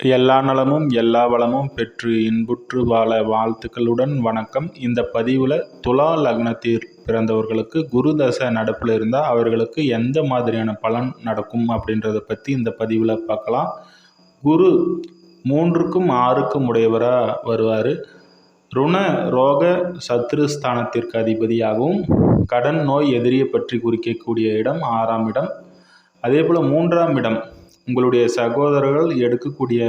எல்லா நலமும் எல்லா வளமும் பெற்று இன்புற்று வாழ வாழ்த்துக்களுடன் வணக்கம். இந்த பதிவில் துலா லக்னத்தில் பிறந்தவர்களுக்கு குரு தசை நடப்பில் இருந்தால் அவர்களுக்கு எந்த மாதிரியான பலன் நடக்கும் அப்படின்றத பற்றி இந்த பதிவில் பார்க்கலாம் குரு மூன்றுக்கும் ஆறுக்கும் உடையவராக வருவார். ருண ரோக சத்ருஸ்தானத்திற்கு அதிபதியாகவும் கடன் நோய் எதிரியை பற்றி குறிக்கக்கூடிய இடம் ஆறாம் இடம். அதே போல் மூன்றாம் இடம் உங்களுடைய சகோதரர்கள் எடுக்கக்கூடிய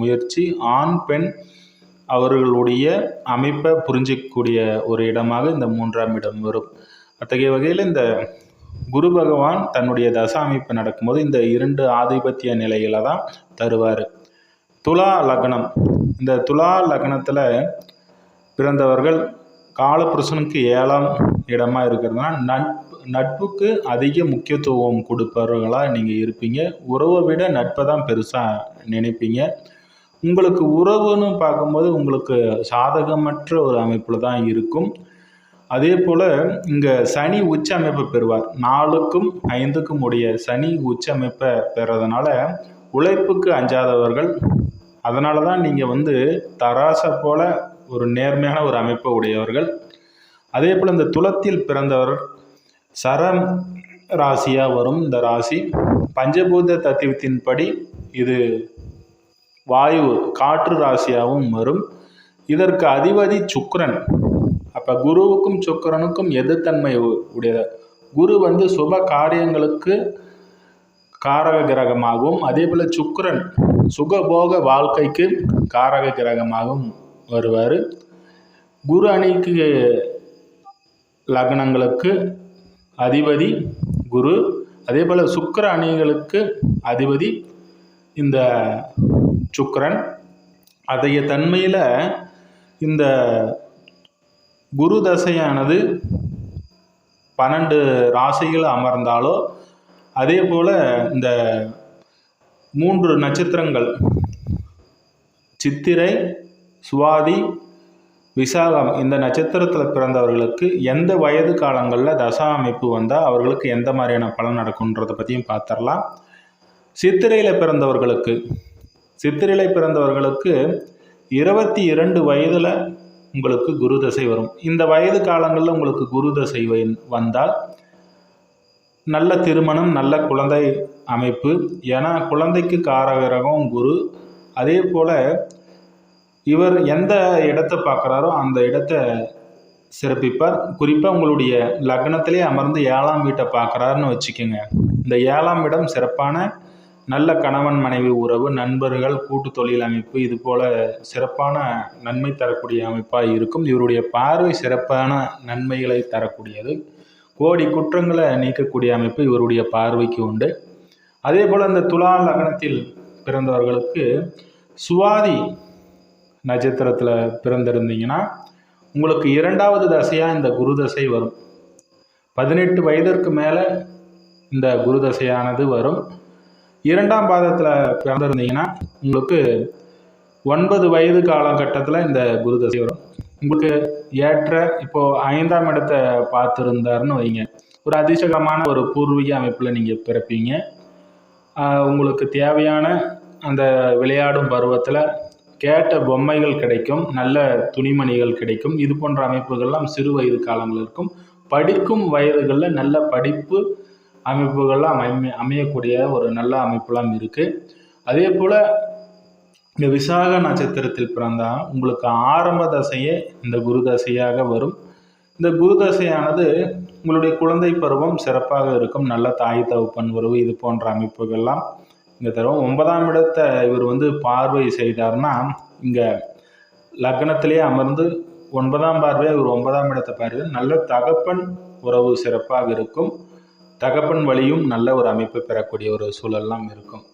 முயற்சி ஆண் பெண் அவர்களுடைய அமைப்பை புரிஞ்சிக்கக்கூடிய ஒரு இடமாக இந்த மூன்றாம் இடம் வரும். அத்தகைய வகையில் இந்த குரு பகவான் தன்னுடைய தச அமைப்பு நடக்கும்போது இந்த இரண்டு ஆதிபத்திய நிலைகளை தான் தருவார். துலா லக்னம். இந்த துலா லக்னத்தில் பிறந்தவர்கள் காலபுருஷனுக்கு ஏழாம் இடமாக இருக்கிறதுனா நட்பு நட்புக்கு அதிக முக்கியத்துவம் கொடுப்பவர்களாக நீங்கள் இருப்பீங்க. உறவை விட நட்பை தான் பெருசாக நினைப்பீங்க. உங்களுக்கு உறவுன்னு பார்க்கும்போது உங்களுக்கு சாதகமற்ற ஒரு அமைப்பில் தான் இருக்கும். அதே போல் இங்கே சனி உச்ச அமைப்பை பெறுவார். நாலுக்கும் ஐந்துக்கும் உடைய சனி உச்ச அமைப்பை பெறதுனால உழைப்புக்கு அஞ்சாதவர்கள். அதனால தான் நீங்கள் வந்து தராசை போல் ஒரு நேர்மையான ஒரு அமைப்பை உடையவர்கள். அதே போல் இந்த துளத்தில் பிறந்தவர் சரம் ராசியாக வரும் இந்த ராசி. பஞ்சபூத தத்துவத்தின்படி இது வாயு காற்று ராசியாகவும் வரும். இதற்கு அதிபதி சுக்கரன். அப்போ குருவுக்கும் சுக்கரனுக்கும் எதிர்த்தன்மை உடையது. குரு வந்து சுப காரியங்களுக்கு காரக கிரகமாகவும் அதே போல் சுக்கரன் சுகபோக வாழ்க்கைக்கு காரக கிரகமாகவும் வருவார். குரு அணிக்கு லக்னங்களுக்கு அதிபதி குரு. அதே போல் சுக்கர அணிகளுக்கு அதிபதி இந்த சுக்கரன். அதைய தன்மையில் இந்த குரு தசையானது பன்னெண்டு ராசிகள் அமர்ந்தாலோ அதே போல் இந்த மூன்று நட்சத்திரங்கள் சித்திரை சுவாதி விசாகம் இந்த நட்சத்திரத்தில் பிறந்தவர்களுக்கு எந்த வயது காலங்களில் தசா அமைப்பு வந்தால் அவர்களுக்கு எந்த மாதிரியான பலன் நடக்குன்றதை பற்றியும் பார்த்துடலாம் சித்திரையில் பிறந்தவர்களுக்கு சித்திரையில் பிறந்தவர்களுக்கு இருபத்தி இரண்டு வயதில் உங்களுக்கு குரு தசை வரும். இந்த வயது காலங்களில் உங்களுக்கு குரு தசை வந்தால் நல்ல திருமணம் நல்ல குழந்தை அமைப்பு. ஏன்னா குழந்தைக்கு காரகிரகம் குரு. அதே போல் இவர் எந்த இடத்தை பார்க்குறாரோ அந்த இடத்த சிறப்பிப்பார். குறிப்பாக உங்களுடைய லக்னத்திலே அமர்ந்து ஏழாம் வீட்டை பார்க்குறாருன்னு வச்சுக்கோங்க. இந்த ஏழாம் இடம் சிறப்பான நல்ல கணவன் மனைவி உறவு நண்பர்கள் கூட்டு தொழில் அமைப்பு இது போல் சிறப்பான நன்மை தரக்கூடிய அமைப்பாக இருக்கும். இவருடைய பார்வை சிறப்பான நன்மைகளை தரக்கூடியது. கோடி குற்றங்களை நீக்கக்கூடிய அமைப்பு இவருடைய பார்வைக்கு உண்டு. அதே போல் இந்த துலா லக்னத்தில் பிறந்தவர்களுக்கு சுவாதி நட்சத்திரத்தில் பிறந்திருந்தீங்கன்னா உங்களுக்கு இரண்டாவது தசையாக இந்த குரு தசை வரும். பதினெட்டு வயதிற்கு மேலே இந்த குரு தசையானது வரும். இரண்டாம் பாதத்தில் பிறந்திருந்தீங்கன்னா உங்களுக்கு ஒன்பது வயது காலகட்டத்தில் இந்த குரு தசை வரும். உங்களுக்கு ஏற்ற இப்போது ஐந்தாம் இடத்தை பார்த்துருந்தாருன்னு வைங்க. ஒரு அதிசயமான ஒரு பூர்வீக அமைப்பில் நீங்கள் பிறப்பீங்க. உங்களுக்கு தேவையான அந்த விளையாடும் பருவத்தில் கேட்ட பொம்மைகள் கிடைக்கும் நல்ல துணிமணிகள் கிடைக்கும். இது போன்ற அமைப்புகள்லாம் சிறு வயது காலங்கள் இருக்கும். படிக்கும் வயதுகளில் நல்ல படிப்பு அமைப்புகள்லாம் அமை அமையக்கூடிய ஒரு நல்ல அமைப்புலாம் இருக்குது அதே போல் இந்த விசாக நட்சத்திரத்தில் பிறந்தால் உங்களுக்கு ஆரம்ப தசையே இந்த குரு தசையாக வரும். இந்த குரு தசையானது உங்களுடைய குழந்தை பருவம் சிறப்பாக இருக்கும். நல்ல தாய் தகப்பன் உறவு இது போன்ற அமைப்புகள்லாம் இங்கே தரும் ஒன்பதாம் இடத்தை இவர் வந்து பார்வை செய்தார்னா இங்கே லக்னத்திலே அமர்ந்து ஒன்பதாம் பார்வையாக இவர் ஒன்பதாம் இடத்தை பார்வை நல்ல தகப்பன் உறவு சிறப்பாக இருக்கும். தகப்பன் வழியும் நல்ல ஒரு அமைப்பு பெறக்கூடிய ஒரு சூழல்லாம் இருக்கும்.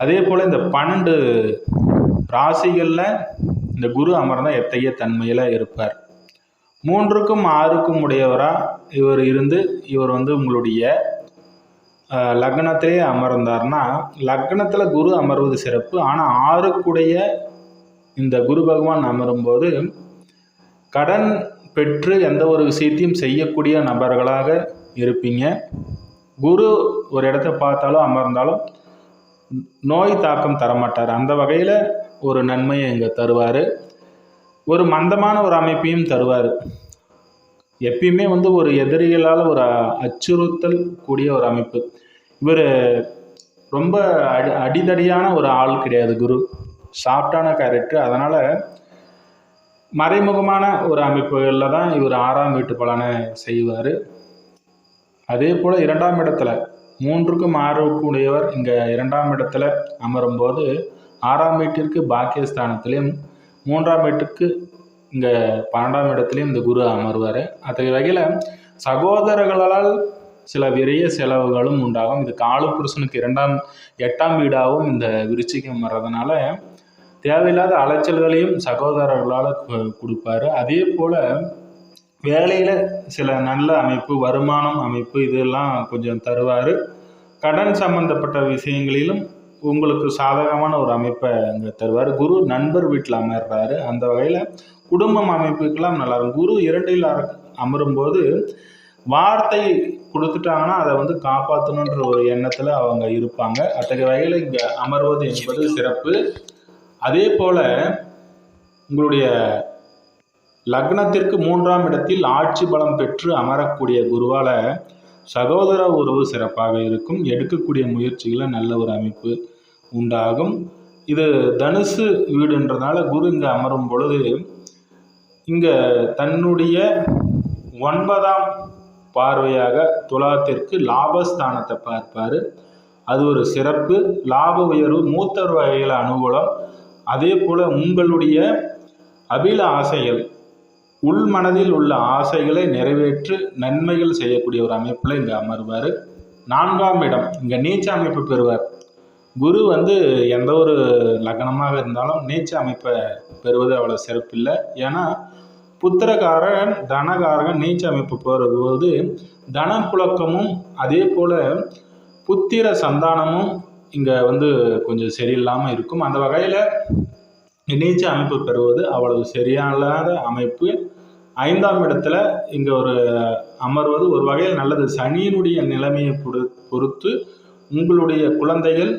அதே போல் இந்த பன்னெண்டு ராசிகளில் இந்த குரு அமர்ந்தால் எத்தகைய தன்மையில் இருப்பார்? மூன்றுக்கும் ஆறுக்கும் உடையவராக இவர் இருந்து இவர் வந்து உங்களுடைய லக்னத்திலே அமர்ந்தார்னா லக்னத்தில் குரு அமர்வது சிறப்பு. ஆனால் ஆறுக்குடைய இந்த குரு பகவான் அமரும்போது கடன் பெற்று எந்த ஒரு விஷயத்தையும் செய்யக்கூடிய நபர்களாக இருப்பீங்க. குரு ஒரு இடத்த பார்த்தாலும் அமர்ந்தாலும் நோய் தாக்கம் தரமாட்டார். அந்த வகையில் ஒரு நன்மையை இங்கே தருவார். ஒரு மந்தமான ஒரு அமைப்பையும் தருவார். எப்பயுமே வந்து ஒரு எதிரிகளால் ஒரு அச்சுறுத்தல் கூடிய ஒரு அமைப்பு. இவர் ரொம்ப அடி அடிதடியான ஒரு ஆள் கிடையாது குரு. சாஃப்டான கேரக்டர் அதனால் மறைமுகமான ஒரு அமைப்புகளில் தான் இவர் ஆறாம் வீட்டு பலனை செய்வார். அதே போல் இரண்டாம் இடத்துல மூன்றுக்கும் ஆறுக்குடையவர் இங்கே இரண்டாம் இடத்துல அமரும்போது ஆறாம் வீட்டிற்கு பாக்கியஸ்தானத்திலையும் மூன்றாம் வீட்டுக்கு இங்கே பன்னெண்டாம் இடத்துலையும் இந்த குரு அமர்வார். அத்தகைய வகையில் சகோதரர்களால் சில விரைய செலவுகளும் உண்டாகும். இது காலப்புருஷனுக்கு இரண்டாம் எட்டாம் வீடாகவும் இந்த விருச்சிகம் வர்றதுனால தேவையில்லாத அலைச்சல்களையும் சகோதரர்களால் கொடுப்பாரு. அதே போல் வேலையில் சில நல்ல அமைப்பு வருமானம் அமைப்பு இதெல்லாம் கொஞ்சம் தருவார். கடன் சம்பந்தப்பட்ட விஷயங்களிலும் உங்களுக்கு சாதகமான ஒரு அமைப்பை அங்கே தருவார். குரு நண்பர் வீட்டில் அமர்றாரு. அந்த வகையில் குடும்பம் அமைப்புக்கெல்லாம் நல்லா இருக்கும். குரு இரண்டில் அமரும்போது வார்த்தை கொடுத்துட்டாங்கன்னா அதை வந்து காப்பாற்றணுன்ற ஒரு எண்ணத்தில் அவங்க இருப்பாங்க. அத்தகைய வகையில் இங்கே அமர்வது என்பது சிறப்பு. அதே போல் உங்களுடைய லக்னத்திற்கு மூன்றாம் இடத்தில் ஆட்சி பலம் பெற்று அமரக்கூடிய குருவால் சகோதர உறவு சிறப்பாக இருக்கும். எடுக்கக்கூடிய முயற்சிகளில் நல்ல ஒரு அமைப்பு உண்டாகும். இது தனுசு வீடுன்றதுனால குரு இங்கே அமரும் பொழுது இங்கே தன்னுடைய ஒன்பதாம் பார்வையாக துலாத்திற்கு லாபஸ்தானத்தை பார்ப்பார். அது ஒரு சிறப்பு. லாப உயர்வு மூத்தர் வகையில் அனுகூலம். அதே போல் உங்களுடைய அபில ஆசைகள் உள் மனதில் உள்ள ஆசைகளை நிறைவேற்று நன்மைகள் செய்யக்கூடிய ஒரு அமைப்பில் இங்கே அமர்வார். நான்காம் இடம் இங்கே நீச்ச அமைப்பு பெறுவார். குரு வந்து எந்த ஒரு லக்னமாக இருந்தாலும் நீச்ச அமைப்பை பெறுவது அவ்வளோ சிறப்பில்லை. ஏன்னா புத்திரகாரன் தனகாரகன் நீச்ச அமைப்பு போது தனப்புழக்கமும் அதே போல் புத்திர சந்தானமும் இங்கே வந்து கொஞ்சம் சரியில்லாமல் இருக்கும். அந்த வகையில் நீச்ச அமைப்பு பெறுவது அவ்வளவு சரியானத அமைப்பு. ஐந்தாம் இடத்துல இங்கே ஒரு அமர்வது. ஒரு வகையில் நல்லது. சனியினுடைய நிலைமையை பொறுத்து உங்களுடைய குழந்தைகள்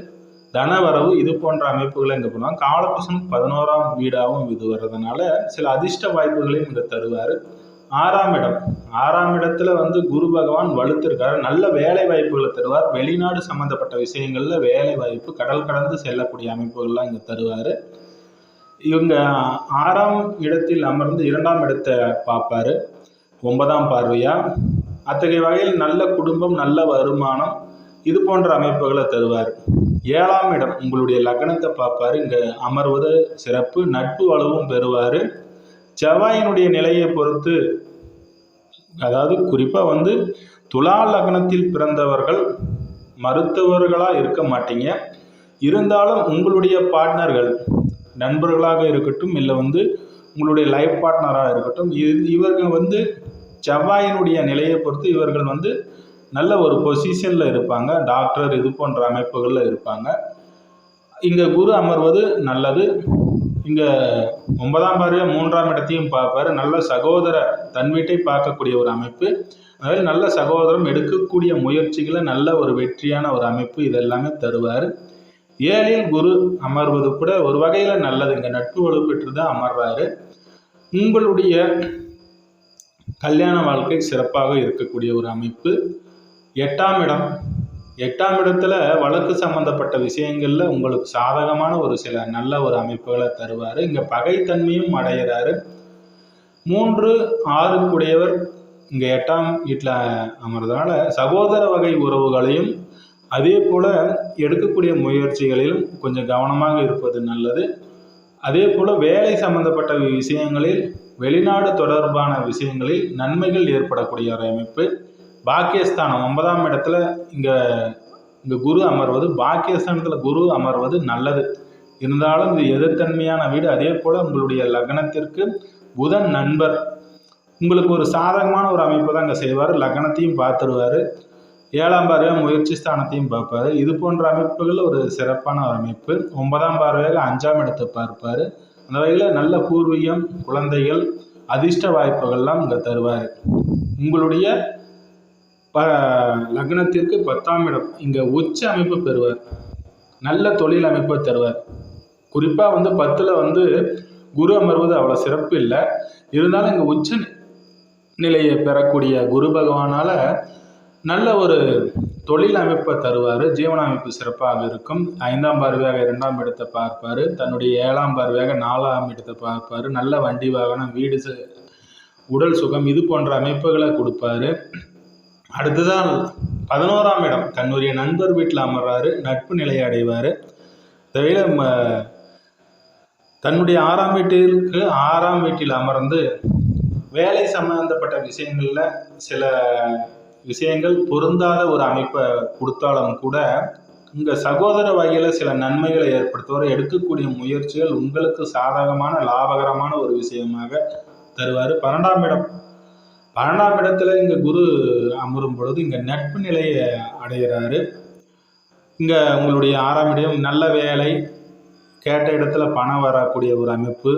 தனவரவு இது போன்ற அமைப்புகளை இங்கே பண்ணுவாங்க காலபுஷன் பதினோராம் வீடாகவும் இது வர்றதுனால சில அதிர்ஷ்ட வாய்ப்புகளையும் இங்கே தருவார். ஆறாம் இடம். ஆறாம் இடத்துல வந்து குரு பகவான் வலுத்திருக்காரு. நல்ல வேலை வாய்ப்புகளை தருவார். வெளிநாடு சம்மந்தப்பட்ட விஷயங்களில் வேலை வாய்ப்பு கடல் கடந்து செல்லக்கூடிய அமைப்புகள்லாம் இங்கே தருவார். இவங்க ஆறாம் இடத்தில் அமர்ந்து இரண்டாம் இடத்தை பார்ப்பாரு. ஒன்பதாம் பார்வையா? அத்தகைய வகையில் நல்ல குடும்பம் நல்ல வருமானம் இது போன்ற அமைப்புகளை தருவார். ஏழாம் இடம். உங்களுடைய லக்னத்தை பார்ப்பார். இங்கே அமர்வது சிறப்பு. நட்பு அளவும் பெறுவார். செவ்வாயினுடைய நிலையை பொறுத்து அதாவது குறிப்பாக வந்து துலா லக்னத்தில் பிறந்தவர்கள் மருத்துவர்களாக இருக்க மாட்டீங்க. இருந்தாலும் உங்களுடைய பார்ட்னர்கள் நண்பர்களாக இருக்கட்டும் இல்லை வந்து உங்களுடைய லைஃப் பார்ட்னராக இருக்கட்டும் இவர்கள் வந்து செவ்வாயினுடைய நிலையை பொறுத்து இவர்கள் வந்து நல்ல ஒரு பொசிஷனில் இருப்பாங்க. டாக்டர் இது போன்ற அமைப்புகளில் இருப்பாங்க. இங்கே குரு அமர்வது நல்லது. இங்கே ஒன்பதாம் பார்வையாக மூன்றாம் இடத்தையும் பார்ப்பார். நல்ல சகோதர தன்வீட்டை பார்க்கக்கூடிய ஒரு அமைப்பு. அதாவது நல்ல சகோதரம் எடுக்கக்கூடிய முயற்சிகளை நல்ல ஒரு வெற்றியான ஒரு அமைப்பு இதெல்லாமே தருவார். ஏழில் குரு அமர்வது கூட ஒரு வகையில் நல்லது. இங்கே நட்பு வலுப்பெற்று தான் அமர்றாரு. உங்களுடைய கல்யாண வாழ்க்கை சிறப்பாக இருக்கக்கூடிய ஒரு அமைப்பு. எட்டாம் இடம். எட்டாம் இடத்துல வழக்கு சம்பந்தப்பட்ட விஷயங்களில் உங்களுக்கு சாதகமான ஒரு சில நல்ல ஒரு அமைப்புகளை தருவார். இங்கே பகைத்தன்மையும் அடைகிறாரு மூன்று ஆறுக்குடையவர் இங்கே எட்டாம் வீட்டில் அமர்றதுனால சகோதர வகை உறவுகளையும் அதே போல் எடுக்கக்கூடிய முயற்சிகளிலும் கொஞ்சம் கவனமாக இருப்பது நல்லது. அதே போல் வேலை சம்பந்தப்பட்ட விஷயங்களில் வெளிநாடு தொடர்பான விஷயங்களில் நன்மைகள் ஏற்படக்கூடிய ஒரு அமைப்பு. பாக்கியஸ்தானம் ஒன்பதாம் இடத்துல இங்கே இங்கே குரு அமர்வது பாக்கியஸ்தானத்தில் குரு அமர்வது நல்லது. இருந்தாலும் இது எதிர்த்தன்மையான வீடு. அதே போல் உங்களுடைய லக்னத்திற்கு புதன் நண்பர். உங்களுக்கு ஒரு சாதகமான ஒரு அமைப்பு தான் அங்கே செய்வார். லக்னத்தையும் பார்த்துருவார். ஏழாம் பார்வையாக முயற்சி ஸ்தானத்தையும் பார்ப்பார். இது போன்ற அமைப்புகள் ஒரு சிறப்பான ஒரு அமைப்பு. ஒன்பதாம் பார்வையாக அஞ்சாம் இடத்தை பார்ப்பார். அந்த வகையில் நல்ல பூர்வீகம் குழந்தைகள் அதிர்ஷ்ட வாய்ப்புகள்லாம் இங்கே தருவார். உங்களுடைய ப லக்னத்திற்கு பத்தாம் இடம். இங்கே உச்ச அமைப்பு பெறுவார். நல்ல தொழில் அமைப்பை தருவார். குறிப்பாக வந்து பத்தில் வந்து குரு அமர்வது அவ்வளோ சிறப்பு இல்லை. இருந்தாலும் இங்கே உச்ச நிலையை பெறக்கூடிய குரு பகவானால் நல்ல ஒரு தொழில் அமைப்பை தருவார். ஜீவன அமைப்பு சிறப்பாக இருக்கும். ஐந்தாம் பார்வையாக இரண்டாம் இடத்தை பார்ப்பார். தன்னுடைய ஏழாம் பார்வையாக நாலாம் இடத்தை பார்ப்பார். நல்ல வண்டி வாகனம் வீடு ச- உடல் சுகம் இது போன்ற அமைப்புகளை கொடுப்பாரு. அடுத்ததான் பதினோராம் இடம். தன்னுடைய நண்பர் வீட்டில் அமர்றாரு நட்பு நிலையை அடைவார். தவிர ம- தன்னுடைய ஆறாம் வீட்டிற்கு ஆறாம் வீட்டில் அமர்ந்து வேலை சம்பந்தப்பட்ட விஷயங்களில் சில விஷயங்கள் பொருந்தாத ஒரு அமைப்பை கொடுத்தாலும் கூட உங்கள் சகோதர வகையில் சில நன்மைகளை ஏற்படுத்துவார். எடுக்கக்கூடிய முயற்சிகள் உங்களுக்கு சாதகமான லாபகரமான ஒரு விஷயமாக தருவார். பன்னெண்டாம் இடம் பன்னெண்டாம் இடத்துல இங்கே குரு அமரும் பொழுது இங்கே நட்பு நிலையை அடைகிறாரு. இங்கே உங்களுடைய ஆறாம் இடம் நல்ல வேலை கேட்ட இடத்துல பணம் வரக்கூடிய ஒரு அமைப்பு.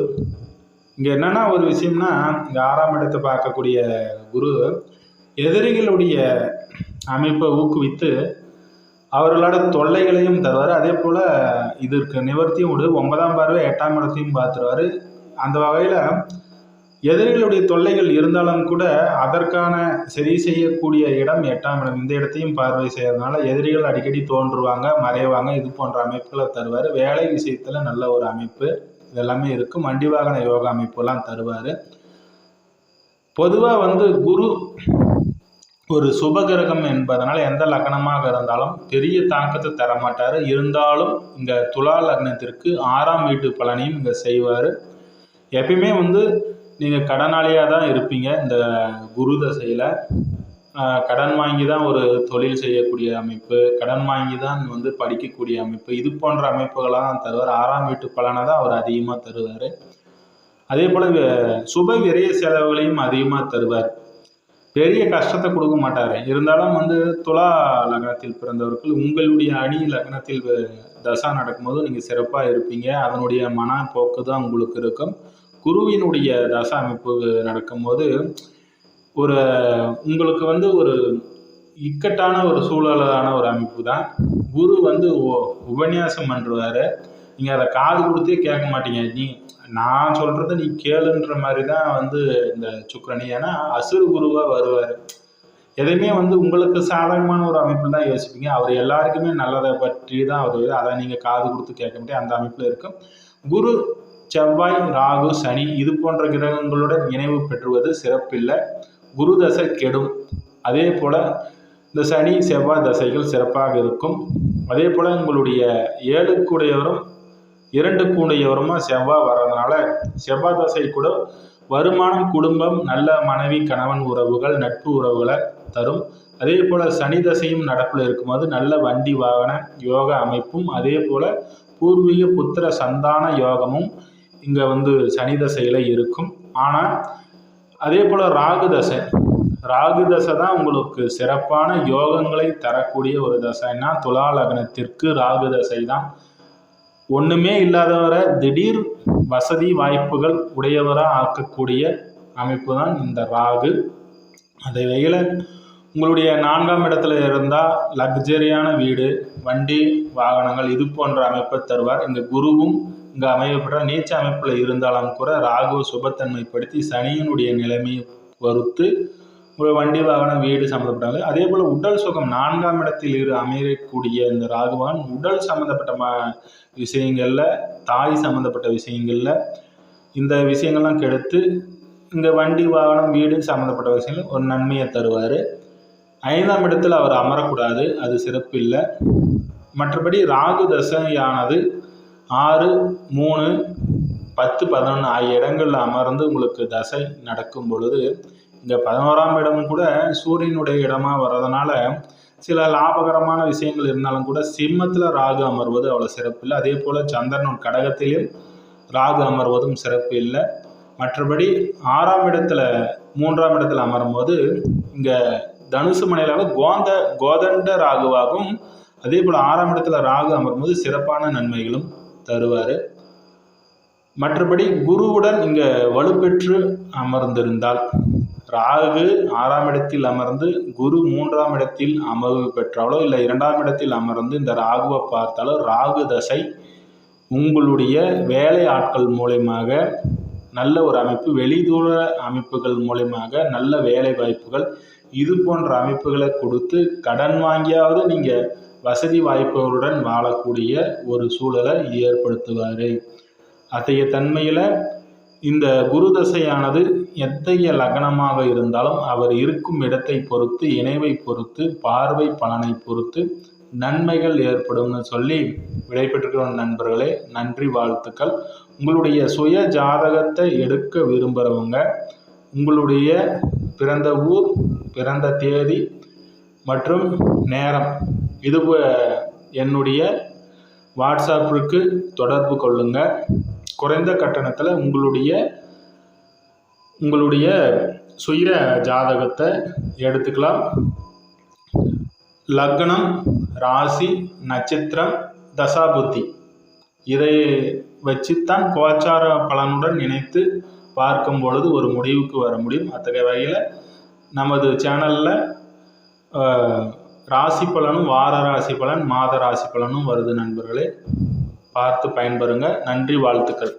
இங்கே என்னென்னா ஒரு விஷயம்னா இங்கே ஆறாம் இடத்தை பார்க்கக்கூடிய குரு எதிரிகளுடைய அமைப்பை ஊக்குவித்து அவர்களோட தொல்லைகளையும் தருவார். அதே போல் இதற்கு நிவர்த்தியும் உண்டு. ஒன்பதாம் பார்வை எட்டாம் இடத்தையும் பார்த்துருவார். அந்த வகையில் எதிரிகளுடைய தொல்லைகள் இருந்தாலும் கூட அதற்கான சரி செய்யக்கூடிய இடம் எட்டாம் இடம். இந்த இடத்தையும் பார்வை செய்யறதுனால எதிரிகள் அடிக்கடி தோன்றுவாங்க மறைவாங்க இது போன்ற அமைப்புகளை தருவார். வேலை விஷயத்தில் நல்ல ஒரு அமைப்பு இதெல்லாமே இருக்கும். வண்டி வாகன யோகா அமைப்புலாம் தருவார். பொதுவாக வந்து குரு ஒரு சுபகிரகம் என்பதனால் எந்த லக்னமாக இருந்தாலும் பெரிய தாக்கத்தை தர மாட்டார் இருந்தாலும் இந்த துலா லக்னத்திற்கு ஆறாம் வீட்டு பலனையும் இங்கே செய்வார். எப்பயுமே வந்து நீங்கள் கடனாளியாக தான் இருப்பீங்க இந்த குரு தசையில். கடன் வாங்கி தான் ஒரு தொழில் செய்யக்கூடிய அமைப்பு கடன் வாங்கி தான் வந்து படிக்கக்கூடிய அமைப்பு இது போன்ற அமைப்புகளாக தான் தருவார். ஆறாம் வீட்டு பலனை தான் அவர் அதிகமாக தருவார். அதே போல் சுப விரைய செலவுகளையும் அதிகமாக தருவார். பெரிய கஷ்டத்தை கொடுக்க மாட்டார். இருந்தாலும் வந்து துலா லக்னத்தில் பிறந்தவர்கள் உங்களுடைய அணி லக்னத்தில் தசா நடக்கும்போது நீங்கள் சிறப்பாக இருப்பீங்க. அதனுடைய மன போக்கு தான் உங்களுக்கு இருக்கும். குருவினுடைய தச அமைப்பு நடக்கும்போது ஒரு உங்களுக்கு வந்து ஒரு இக்கட்டான ஒரு சூழலான ஒரு அமைப்பு தான். குரு வந்து உ- உபன்யாசம் பண்ணுறாரு நீங்கள் அதை காது கொடுத்தே கேட்க மாட்டீங்க. நீ நான் சொல்கிறத நீ கேளுன்ற மாதிரி தான் வந்து இந்த சுக்கிரனி. ஏன்னா அசுர குருவாக வருவார். எதையுமே வந்து உங்களுக்கு சாதகமான ஒரு அமைப்பில் தான் யோசிப்பீங்க. அவர் எல்லாருக்குமே நல்லதை பற்றி தான் அவர் அதை நீங்கள் காது கொடுத்து கேட்க முடியாது அந்த அமைப்பில் இருக்கும். குரு செவ்வாய் ராகு சனி இது போன்ற கிரகங்களுடன் இணைவு பெற்றுவது சிறப்பில்லை. குரு தசை கெடும். அதே போல் இந்த சனி செவ்வாய் தசைகள் சிறப்பாக இருக்கும். அதே போல் உங்களுடைய ஏழுக்குடையவரும் இரண்டு கூடையவருமா செவ்வாய் வர்றதுனால செவ்வாய் தசை கூட வருமானம் குடும்பம் நல்ல மனைவி கணவன் உறவுகள் நட்பு உறவுகளை தரும். அதே போல் சனி தசையும் நடப்பில் இருக்கும்போது நல்ல வண்டி வாகன யோக அமைப்பும் அதே போல் பூர்வீக புத்திர சந்தான யோகமும் இங்கே வந்து சனி தசையில் இருக்கும். ஆனால் அதே போல் ராகு தசை. ராகு தசை தான் உங்களுக்கு சிறப்பான யோகங்களை தரக்கூடிய ஒரு தசைன்னா துலா லக்னத்திற்கு ராகு தசை தான். ஒன்றுமே இல்லாதவரை திடீர் வசதி வாய்ப்புகள் உடையவராக ஆக்கக்கூடிய அமைப்பு தான் இந்த ராகு. அதை வகையில் உங்களுடைய நான்காம் இடத்துல இருந்தால் லக்ஸரியான வீடு வண்டி வாகனங்கள் இது போன்ற அமைப்பை தருவார். இந்த குருவும் இங்கே அமையப்பட்ட நீச்ச அமைப்பில் இருந்தாலும் கூட ராகு சுபத்தன்மைப்படுத்தி சனியினுடைய நிலைமையை பொறுத்து ஒரு வண்டி வாகனம் வீடு சம்மந்தப்பட்டாங்க அதே போல் உடல் சுகம் நான்காம் இடத்தில் இரு அமையக்கூடிய இந்த ராகுவான் உடல் சம்மந்தப்பட்ட ம விஷயங்களில் தாய் சம்மந்தப்பட்ட விஷயங்களில் இந்த விஷயங்கள்லாம் கெடுத்து இந்த வண்டி வாகனம் வீடு சம்மந்தப்பட்ட விஷயங்கள் ஒரு நன்மையை தருவார். ஐந்தாம் இடத்தில் அவர் அமரக்கூடாது அது சிறப்பு இல்லை. மற்றபடி ராகு தசையானது ஆறு மூணு பத்து பதினொன்று ஆகிய இடங்களில் அமர்ந்து உங்களுக்கு தசை நடக்கும் பொழுது இந்த பதினோராம் இடம் கூட சூரியனுடைய இடமா வர்றதுனால சில லாபகரமான விஷயங்கள் இருந்தாலும் கூட சிம்மத்தில் ராகு அமர்வது அவ்வளோ சிறப்பு இல்லை. அதே போல் சந்திரன் கடகத்திலும் ராகு அமர்வதும் சிறப்பு இல்லை. மற்றபடி ஆறாம் இடத்துல மூன்றாம் இடத்துல அமரும்போது இங்கே தனுசு மனையில் கோந்த கோதண்ட ராகுவாகவும் அதே போல் ஆறாம் இடத்துல ராகு அமரும்போது சிறப்பான நன்மைகளும் தருவார். மற்றபடி குருவுடன் இங்கே வலுப்பெற்று அமர்ந்திருந்தால் ராகு ஆறாம் இடத்தில் அமர்ந்து குரு மூன்றாம் இடத்தில் அமர்வு பெற்றாலோ இல்லை இரண்டாம் இடத்தில் அமர்ந்து இந்த ராகுவை பார்த்தாலோ ராகு தசை உங்களுடைய வேலை ஆட்கள் மூலயமாக நல்ல ஒரு அமைப்பு வெளிதூர அமைப்புகள் மூலயமாக நல்ல வேலை வாய்ப்புகள் இது போன்ற அமைப்புகளை கொடுத்து கடன் வாங்கியாவது நீங்கள் வசதி வாய்ப்புகளுடன் வாழக்கூடிய ஒரு சூழலை ஏற்படுத்துவார். அத்தகைய தன்மையில் இந்த குரு தசையானது எத்தகைய லக்னமாக இருந்தாலும் அவர் இருக்கும் இடத்தை பொறுத்து இணைவை பொறுத்து பார்வை பலனை பொறுத்து நன்மைகள் ஏற்படும்னு சொல்லி விடைபெற்றுக்கிற நண்பர்களே. நன்றி வாழ்த்துக்கள். உங்களுடைய சுய ஜாதகத்தை எடுக்க விரும்புகிறவங்க உங்களுடைய பிறந்த ஊர் பிறந்த தேதி மற்றும் நேரம் இது போ- என்னுடைய வாட்ஸ்அப்பிற்கு தொடர்பு கொள்ளுங்கள் குறைந்த கட்டணத்தில் உங்களுடைய உங்களுடைய சுய ஜாதகத்தை எடுத்துக்கலாம். லக்னம் ராசி நட்சத்திரம் தசாபுத்தி. இதை வச்சுத்தான் கோச்சார பலனுடன் இணைத்து பார்க்கும் பொழுது ஒரு முடிவுக்கு வர முடியும். அத்தகைய வகையில் நமது சேனலில் ராசி பலனும் வார ராசி பலன் மாத ராசி பலனும் வருது நண்பர்களே. பார்த்து பயன்பெறுங்க. நன்றி வாழ்த்துக்கள்.